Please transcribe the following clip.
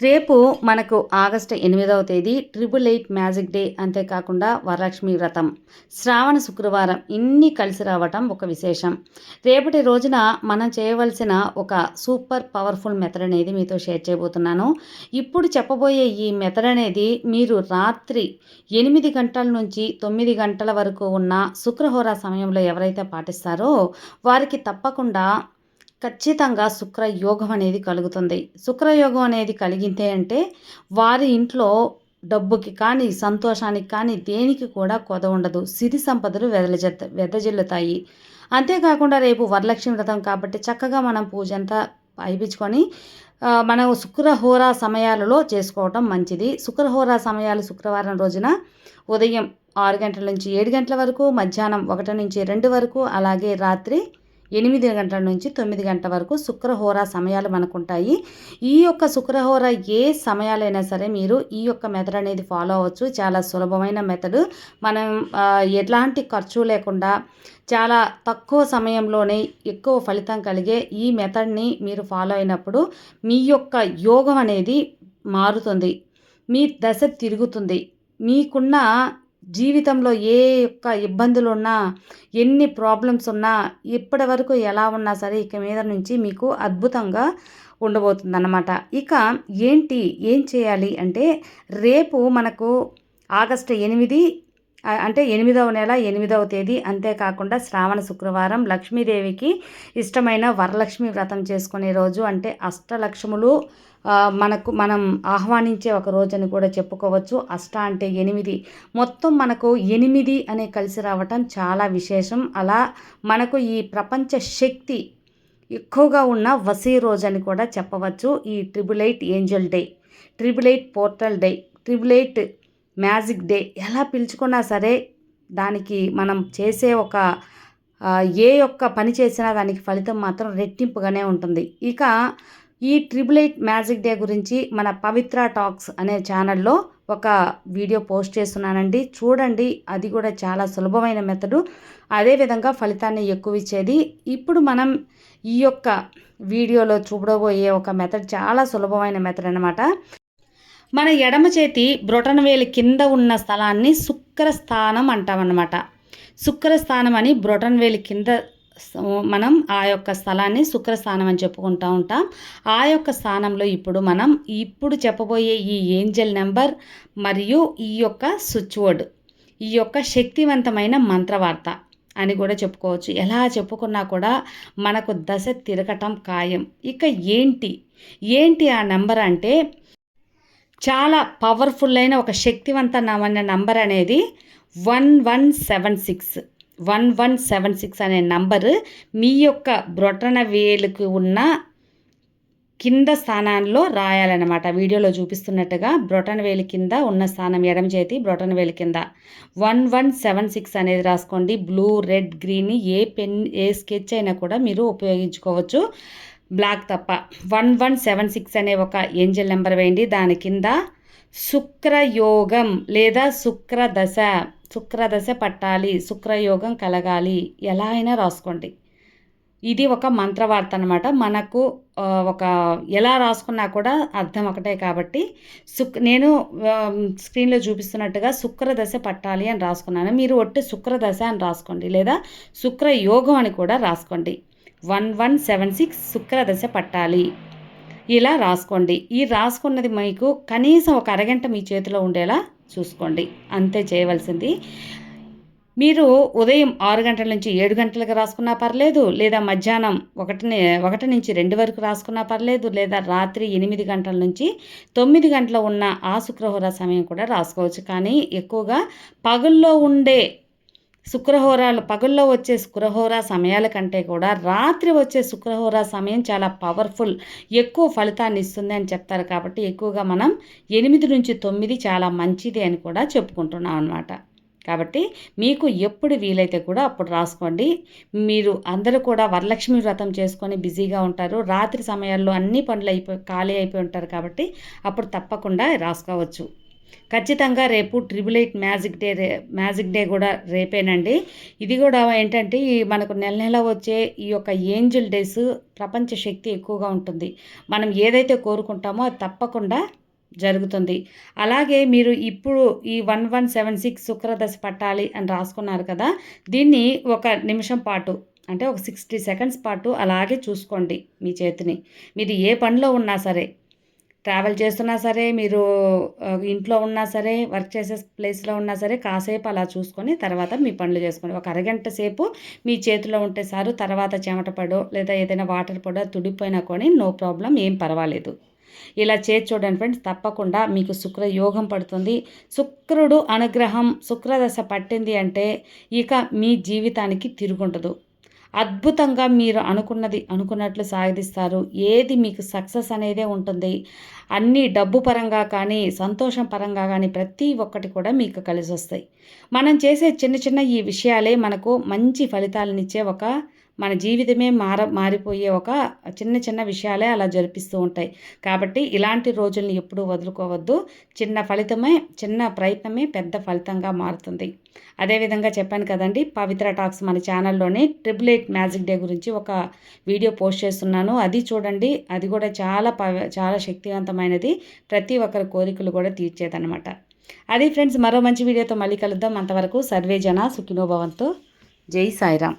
రేపు మనకు ఆగస్టు ఎనిమిదవ తేదీ ట్రిపుల్ ఎయిట్ మ్యాజిక్ డే అంతేకాకుండా వరలక్ష్మి వ్రతం. శ్రావణ శుక్రవారం ఇన్ని కలిసి రావటం ఒక విశేషం. రేపటి రోజున మనం చేయవలసిన ఒక సూపర్ పవర్ఫుల్ మెథడ్ అనేది మీతో షేర్ చేయబోతున్నాను. ఇప్పుడు చెప్పబోయే ఈ మెథడ్ అనేది మీరు రాత్రి ఎనిమిది గంటల నుంచి తొమ్మిది గంటల వరకు ఉన్న శుక్రహోర సమయంలో ఎవరైతే పాటిస్తారో వారికి తప్పకుండా ఖచ్చితంగా శుక్రయోగం అనేది కలుగుతుంది. శుక్రయోగం అనేది కలిగితే అంటే వారి ఇంట్లో డబ్బుకి కానీ సంతోషానికి కానీ దేనికి కూడా కొద ఉండదు. సిరి సంపదలు వెదలజెత్త వెదజల్లుతాయి. అంతేకాకుండా రేపు వరలక్ష్మి వ్రతం కాబట్టి చక్కగా మనం పూజ అంతా అయిపించుకొని మనం శుక్రహోర సమయాలలో చేసుకోవటం మంచిది. శుక్రహోర సమయాలు శుక్రవారం రోజున ఉదయం ఆరు గంటల నుంచి ఏడు గంటల వరకు మధ్యాహ్నం ఒకటి నుంచి రెండు వరకు అలాగే రాత్రి ఎనిమిది గంటల నుంచి తొమ్మిది గంటల వరకు శుక్రహోర సమయాలు మనకుంటాయి. ఈ యొక్క శుక్రహోర ఏ సమయాలైనా సరే మీరు ఈ యొక్క మెథడ్ అనేది ఫాలో అవ్వచ్చు. చాలా సులభమైన మెథడ్. మనం ఎలాంటి ఖర్చు లేకుండా చాలా తక్కువ సమయంలోనే ఎక్కువ ఫలితం కలిగే ఈ మెథడ్ని మీరు ఫాలో అయినప్పుడు మీ యొక్క యోగం అనేది మారుతుంది. మీ దశ తిరుగుతుంది. మీకున్న జీవితంలో ఏ యొక్క ఇబ్బందులు ఉన్నా ఎన్ని ప్రాబ్లమ్స్ ఉన్నా ఇప్పటి వరకు ఎలా ఉన్నా సరే ఇక మీద నుంచి మీకు అద్భుతంగా ఉండబోతుంది అన్నమాట ఇక ఏంటి ఏం చేయాలి అంటే రేపు మనకు ఆగస్టు ఎనిమిది అంటే ఎనిమిదవ నెల ఎనిమిదవ తేదీ అంతేకాకుండా శ్రావణ శుక్రవారం లక్ష్మీదేవికి ఇష్టమైన వరలక్ష్మి వ్రతం చేసుకునే రోజు అంటే అష్టలక్ష్ములు మనకు మనం ఆహ్వానించే ఒక రోజు అని కూడా చెప్పుకోవచ్చు. అష్ట అంటే ఎనిమిది. మొత్తం మనకు ఎనిమిది అనే కలిసి రావటం చాలా విశేషం. అలా మనకు ఈ ప్రపంచ శక్తి ఎక్కువగా ఉన్న వసీ రోజు అని కూడా చెప్పవచ్చు. ఈ triple eight angel day triple eight portal day triple eight magic day ఎలా పిలుచుకున్నా సరే దానికి మనం చేసే ఒక ఏ యొక్క పని చేసినా దానికి ఫలితం మాత్రం రెట్టింపుగానే ఉంటుంది. ఇక ఈ ట్రిపుల్ ఎయిట్ మ్యాజిక్ డే గురించి మన పవిత్ర టాక్స్ అనే ఛానల్లో ఒక వీడియో పోస్ట్ చేస్తున్నానండి. చూడండి అది కూడా చాలా సులభమైన మెథడు. అదేవిధంగా ఫలితాన్ని ఎక్కువ ఇచ్చేది. ఇప్పుడు మనం ఈ యొక్క వీడియోలో చూడబోయే ఒక మెథడ్ చాలా సులభమైన మెథడ్ అనమాట మన ఎడమ చేతి బ్రొటనవేలి కింద ఉన్న స్థలాన్ని శుక్రస్థానం అంటామన్నమాట. శుక్రస్థానం అని బ్రొటనవేలి కింద మనం ఆ యొక్క స్థలాన్ని శుక్రస్థానం అని చెప్పుకుంటూ ఉంటాం. ఆ యొక్క స్థానంలో ఇప్పుడు మనం ఇప్పుడు చెప్పబోయే ఈ ఏంజల్ నెంబర్ మరియు ఈ యొక్క స్విచ్ వర్డ్ ఈ యొక్క శక్తివంతమైన మంత్రవార్త అని కూడా చెప్పుకోవచ్చు. ఎలా చెప్పుకున్నా కూడా మనకు దశ తిరగటం ఖాయం. ఇక ఏంటి? ఏంటి ఆ నెంబర్ అంటే చాలా పవర్ఫుల్ అయిన ఒక శక్తివంతమైన నంబర్ అనేది one one seven six one one seven six అనే నంబరు మీ యొక్క బ్రొటన వేలుకు ఉన్న కింద స్థానాల్లో రాయాలన్నమాట. వీడియోలో చూపిస్తున్నట్టుగా బ్రొటన వేలి కింద ఉన్న స్థానం ఎడమ చేతి బ్రొటన వేలి కింద. వన్ వన్ సెవెన్ సిక్స్ అనేది రాసుకోండి. బ్లూ రెడ్ గ్రీన్ ఏ పెన్ ఏ స్కెచ్ అయినా కూడా మీరు ఉపయోగించుకోవచ్చు. బ్లాక్ తప్ప. వన్ వన్ సెవెన్ సిక్స్ అనే ఒక ఏంజల్ నెంబర్ వేయండి. దాని కింద శుక్రయోగం లేదా శుక్రదశ శుక్రదశ పట్టాలి శుక్రయోగం కలగాలి ఎలా అయినా రాసుకోండి. ఇది ఒక మంత్రవార్త అనమాట మనకు ఒక ఎలా రాసుకున్నా కూడా అర్థం ఒకటే కాబట్టి శుక్ నేను స్క్రీన్లో చూపిస్తున్నట్టుగా శుక్రదశ పట్టాలి అని రాసుకున్నాను. మీరు ఒట్టి శుక్రదశ అని రాసుకోండి లేదా శుక్రయోగం అని కూడా రాసుకోండి. వన్ వన్ సెవెన్ సిక్స్ శుక్రదశ పట్టాలి. ఇలా రాసుకోండి. ఈ రాసుకున్నది మీకు కనీసం ఒక అరగంట మీ చేతిలో ఉండేలా చూసుకోండి. అంతే చేయవలసింది. మీరు ఉదయం ఆరు గంటల నుంచి ఏడు గంటలకు రాసుకున్నా పర్లేదు లేదా మధ్యాహ్నం ఒకటి ఒకటి నుంచి రెండు వరకు రాసుకున్నా పర్లేదు లేదా రాత్రి ఎనిమిది గంటల నుంచి తొమ్మిది గంటల ఉన్న ఆ శుక్రహోర సమయం కూడా రాసుకోవచ్చు. కానీ ఎక్కువగా పగుల్లో ఉండే శుక్రహోరాలు పగుల్లో వచ్చే శుక్రహోర సమయాల కంటే కూడా రాత్రి వచ్చే శుక్రహోర సమయం చాలా పవర్ఫుల్ ఎక్కువ ఫలితాన్ని ఇస్తుంది అని చెప్తారు కాబట్టి ఎక్కువగా మనం ఎనిమిది నుంచి తొమ్మిది చాలా మంచిది అని కూడా చెప్పుకుంటున్నాం అనమాట కాబట్టి మీకు ఎప్పుడు వీలైతే కూడా అప్పుడు రాసుకోండి. మీరు అందరూ కూడా వరలక్ష్మి వ్రతం చేసుకొని బిజీగా ఉంటారు. రాత్రి సమయాల్లో అన్ని పనులు అయిపోయి ఖాళీ అయిపోయి ఉంటారు కాబట్టి అప్పుడు తప్పకుండా రాసుకోవచ్చు. ఖచ్చితంగా రేపు ట్రిపుల్ ఎయిట్ మ్యాజిక్ డే రే మ్యాజిక్ డే కూడా రేపేనండి. ఇది కూడా ఏంటంటే ఈ మనకు నెల నెల వచ్చే ఈ యొక్క ఏంజిల్ డేస్ ప్రపంచ శక్తి ఎక్కువగా ఉంటుంది. మనం ఏదైతే కోరుకుంటామో అది తప్పకుండా జరుగుతుంది. అలాగే మీరు ఇప్పుడు ఈ వన్ వన్ సెవెన్ సిక్స్ శుక్రదశ పట్టాలి అని రాసుకున్నారు కదా దీన్ని ఒక నిమిషం పాటు అంటే ఒక సిక్స్టీ సెకండ్స్ పాటు అలాగే చూసుకోండి మీ చేతిని. మీరు ఏ పనిలో ఉన్నా సరే ట్రావెల్ చేస్తున్నా సరే మీరు ఇంట్లో ఉన్నా సరే వర్క్ చేసే ప్లేస్లో ఉన్నా సరే కాసేపు అలా చూసుకొని తర్వాత మీ పనులు చేసుకోండి ఒక అరగంట సేపు మీ చేతిలో ఉంటే సారు తర్వాత చెమట పడో లేదా ఏదైనా వాటర్ పడో తుడిపోయినా కొని నో ప్రాబ్లం ఏం పర్వాలేదు. ఇలా చేసి చూడండి ఫ్రెండ్స్ తప్పకుండా మీకు శుక్ర యోగం పడుతుంది. శుక్రుడు అనుగ్రహం శుక్రదశ పట్టింది అంటే ఇక మీ జీవితానికి తిరుగుండదు. అద్భుతంగా మీరు అనుకున్నది అనుకున్నట్లు సాధిస్తారు ఏది మీకు సక్సెస్ అనేదే ఉంటుంది. అన్నీ డబ్బు పరంగా కానీ సంతోషం పరంగా కానీ ప్రతి ఒక్కటి కూడా మీకు కలిసి వస్తాయి మనం చేసే చిన్న చిన్న ఈ విషయాలే మనకు మంచి ఫలితాలనిచ్చే ఒక మన జీవితమే మార మారిపోయే ఒక చిన్న చిన్న విషయాలే అలా జరిపిస్తూ ఉంటాయి. కాబట్టి ఇలాంటి రోజుల్ని ఎప్పుడూ వదులుకోవద్దు. చిన్న ఫలితమే చిన్న ప్రయత్నమే పెద్ద ఫలితంగా మారుతుంది. అదేవిధంగా చెప్పాను కదండి పవిత్ర టాక్స్ మన ఛానల్లోనే ట్రిపుల్ ఎయిట్ మ్యాజిక్ డే గురించి ఒక వీడియో పోస్ట్ చేస్తున్నాను. అది చూడండి అది కూడా చాలా పవ చాలా శక్తివంతమైనది. ప్రతి ఒక్కరి కోరికలు కూడా తీర్చేదన్నమాట. అది ఫ్రెండ్స్ మరో మంచి వీడియోతో మళ్ళీ కలుద్దాం. అంతవరకు సర్వే జన సుఖినోభవంతో జై సాయిరామ్.